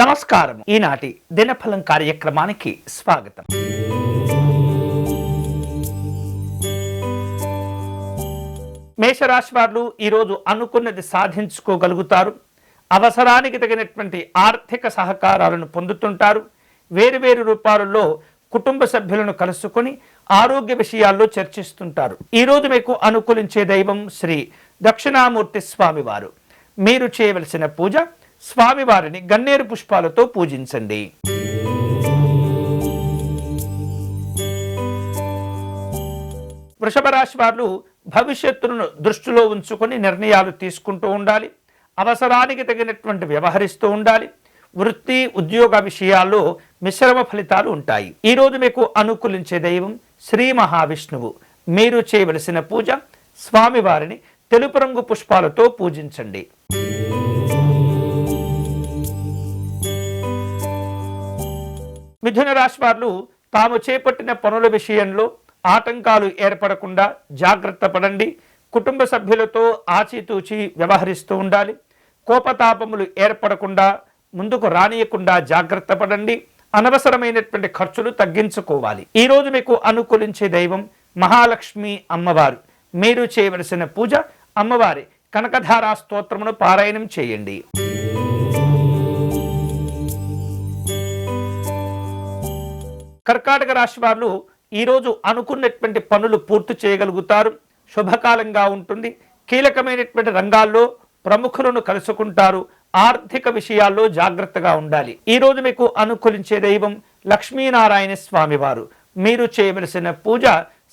నమస్కారం. ఈనాటి దినఫలం కార్యక్రమానికి స్వాగతం. మేషరాశి వారు ఈరోజు అనుకున్నది సాధించుకోగలుగుతారు. అవసరానికి తగినటువంటి ఆర్థిక సహకారాలను పొందుతుంటారు. వేరువేరు రూపాలలో కుటుంబ సభ్యులను కలుసుకొని ఆరోగ్య విషయాల్లో చర్చిస్తుంటారు. ఈరోజు మీకు అనుకూలించే దైవం శ్రీ దక్షిణామూర్తి స్వామివారు. మీరు చేయవలసిన పూజ స్వామివారిని గన్నేరు పుష్పాలతో పూజించండి. వృషభ రాశి వారు భవిష్యత్తును దృష్టిలో ఉంచుకొని నిర్ణయాలు తీసుకుంటూ ఉండాలి. అవసరానికి తగినటువంటి వ్యవహరిస్తూ ఉండాలి. వృత్తి ఉద్యోగ విషయాల్లో మిశ్రమ ఫలితాలు ఉంటాయి. ఈరోజు మీకు అనుకూలించే దైవం శ్రీ మహావిష్ణువు. మీరు చేయవలసిన పూజ స్వామివారిని తెలుపు రంగు పుష్పాలతో పూజించండి. మిథున రాశి వారు తాము చేపట్టిన పనుల విషయంలో ఆటంకాలు ఏర్పడకుండా జాగ్రత్త పడండి. కుటుంబ సభ్యులతో ఆచితూచి వ్యవహరిస్తూ ఉండాలి. కోపతాపములు ఏర్పడకుండా ముందుకు రానియకుండా జాగ్రత్త పడండి. అనవసరమైనటువంటి ఖర్చులు తగ్గించుకోవాలి. ఈ రోజు మీకు అనుకూలించే దైవం మహాలక్ష్మి అమ్మవారు. మీరు చేయవలసిన పూజ అమ్మవారి కనకధారా స్తోత్రమును పారాయణం చేయండి. కర్కాటక రాశి వారు ఈరోజు అనుకున్నటువంటి పనులు పూర్తి చేయగలుగుతారు. శుభకాలంగా ఉంటుంది. కీలకమైనటువంటి రంగాల్లో ప్రముఖులను కలుసుకుంటారు. ఆర్థిక విషయాల్లో జాగ్రత్తగా ఉండాలి. ఈరోజు మీకు అనుకూలించే దైవం లక్ష్మీనారాయణ స్వామివారు. మీరు చేయవలసిన పూజ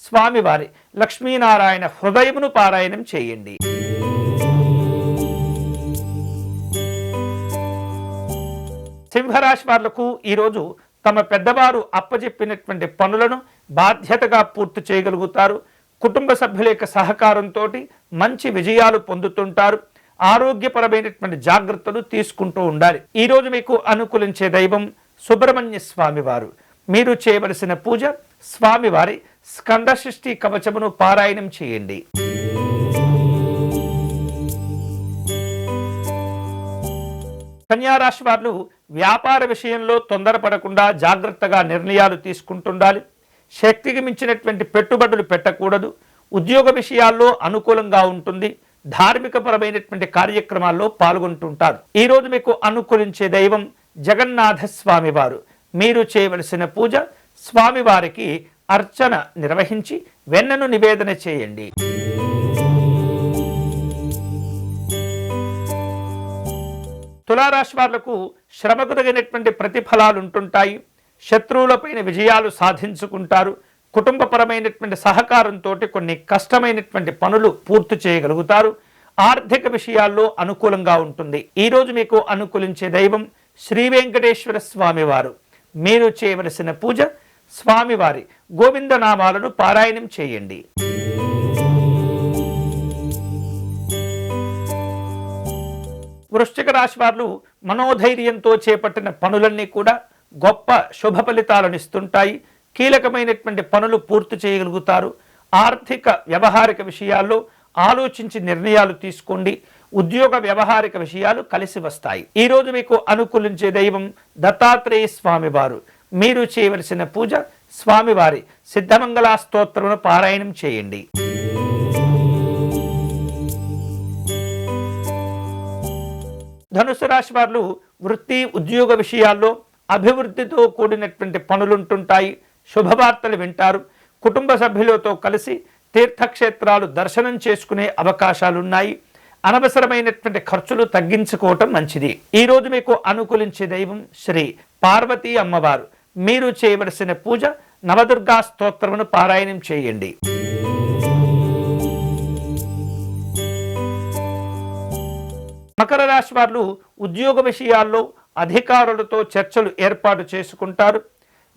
స్వామివారి. లక్ష్మీనారాయణ హృదయమును పారాయణం చేయండి. సింహరాశి వాళ్ళకు ఈరోజు తమ పెద్దవారు అప్పచెప్పినటువంటి పనులను బాధ్యతగా పూర్తి చేయగలుగుతారు. కుటుంబ సభ్యుల యొక్క సహకారంతో మంచి విజయాలు పొందుతుంటారు. ఆరోగ్యపరమైనటువంటి జాగ్రత్తలు తీసుకుంటూ ఉండాలి. ఈరోజు మీకు అనుకూలించే దైవం సుబ్రహ్మణ్య స్వామివారు. మీరు చేయవలసిన పూజ స్వామివారి స్కంద కవచమును పారాయణం చేయండి. కన్యారాశి వారు వ్యాపార విషయంలో తొందరపడకుండా జాగ్రత్తగా నిర్ణయాలు తీసుకుంటుండాలి. శక్తికి మించినటువంటి పెట్టుబడులు పెట్టకూడదు. ఉద్యోగ విషయాల్లో అనుకూలంగా ఉంటుంది. ధార్మికపరమైనటువంటి కార్యక్రమాల్లో పాల్గొంటుంటారు. ఈ రోజు మీకు అనుకూలించే దైవం జగన్నాథ స్వామివారు మీరు చేయవలసిన పూజ స్వామివారికి అర్చన నిర్వహించి వెన్నను నివేదన చేయండి. తులారాశి వాళ్ళకు శ్రమకు తగినటువంటి ప్రతిఫలాలు ఉంటుంటాయి. శత్రువులపైన విజయాలు సాధించుకుంటారు. కుటుంబపరమైనటువంటి సహకారంతో కొన్ని కష్టమైనటువంటి పనులు పూర్తి చేయగలుగుతారు. ఆర్థిక విషయాల్లో అనుకూలంగా ఉంటుంది. ఈరోజు మీకు అనుకూలించే దైవం శ్రీ వెంకటేశ్వర స్వామివారు. మీరు చేయవలసిన పూజ స్వామివారి. గోవిందనామాలను పారాయణం చేయండి. వృశ్చిక రాశి వారు మనోధైర్యంతో చేపట్టిన పనులన్నీ కూడా గొప్ప శుభ ఫలితాలను ఇస్తుంటాయి. కీలకమైనటువంటి పనులు పూర్తి చేయగలుగుతారు. ఆర్థిక వ్యవహారిక విషయాల్లో ఆలోచించి నిర్ణయాలు తీసుకోండి. ఉద్యోగ వ్యవహారిక విషయాలు కలిసి వస్తాయి. ఈరోజు మీకు అనుకూలించే దైవం దత్తాత్రేయ స్వామివారు. మీరు చేయవలసిన పూజ స్వామివారి సిద్ధమంగళ స్తోత్రమును పారాయణం చేయండి. ధనుసు రాశి వారు వృత్తి ఉద్యోగ విషయాల్లో అభివృద్ధితో కూడినటువంటి పనులుంటుంటాయి. శుభవార్తలు వింటారు. కుటుంబ సభ్యులతో కలిసి తీర్థక్షేత్రాలు దర్శనం చేసుకునే అవకాశాలున్నాయి. అనవసరమైనటువంటి ఖర్చులు తగ్గించుకోవటం మంచిది. ఈ రోజు మీకు అనుకూలించే దైవం శ్రీ పార్వతీ అమ్మవారు. మీరు చేయవలసిన పూజ నవదుర్గా స్తోత్రమును పారాయణం చేయండి. మకర రాశి వారు ఉద్యోగ విషయాల్లో అధికారులతో చర్చలు ఏర్పాటు చేసుకుంటారు.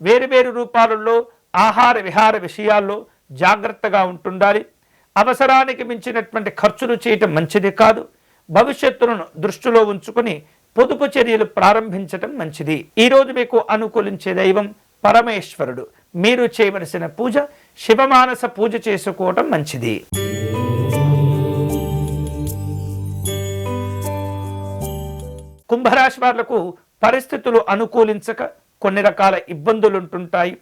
వేరువేరు రూపాలలో ఆహార విహార విషయాల్లో జాగ్రత్తగా ఉంటుండాలి. అవసరానికి మించినటువంటి ఖర్చులు చేయటం మంచిది కాదు. భవిష్యత్తును దృష్టిలో ఉంచుకుని పొదుపు చర్యలు ప్రారంభించటం మంచిది. ఈ రోజు మీకు అనుకూలించే దైవం పరమేశ్వరుడు. మీరు చేయవలసిన పూజ శివమానస పూజ చేసుకోవటం మంచిది. కుంభరాశి వాళ్ళకు పరిస్థితులు అనుకూలించక కొన్ని రకాల ఇబ్బందులు ఉంటుంటాయి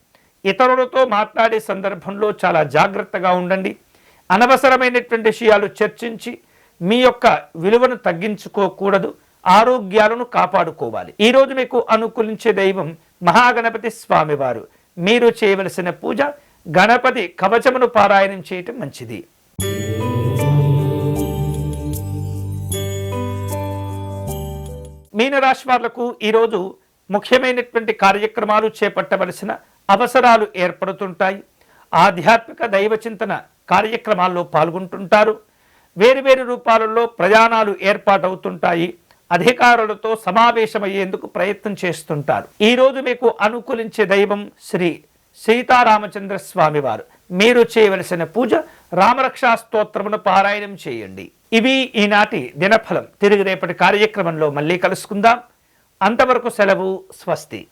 ఇతరులతో మాట్లాడే సందర్భంలో చాలా జాగ్రత్తగా ఉండండి. అనవసరమైనటువంటి విషయాలు చర్చించి మీ యొక్క విలువను తగ్గించుకోకూడదు. ఆరోగ్యాలను కాపాడుకోవాలి. ఈ రోజు మీకు అనుకూలించే దైవం మహాగణపతి స్వామివారు. మీరు చేయవలసిన పూజ గణపతి కవచమును పారాయణం చేయటం మంచిది. మీనరాశి వాళ్ళకు ఈరోజు ముఖ్యమైనటువంటి కార్యక్రమాలు చేపట్టవలసిన అవసరాలు ఏర్పడుతుంటాయి. ఆధ్యాత్మిక దైవ చింతన కార్యక్రమాల్లో పాల్గొంటుంటారు. వేరువేరు రూపాలలో ప్రయాణాలు ఏర్పాటవుతుంటాయి. అధికారులతో సమావేశమయ్యేందుకు ప్రయత్నం చేస్తుంటారు. ఈరోజు మీకు అనుకూలించే దైవం శ్రీ సీతారామచంద్ర స్వామివారు మీరు చేయవలసిన పూజ రామరక్షా స్తోత్రమును పారాయణం చేయండి. ఇవి ఈనాటి దినఫలం. తిరిగి రేపటి కార్యక్రమంలో మళ్ళీ కలుసుకుందాం. అంతవరకు సెలవు స్వస్తి.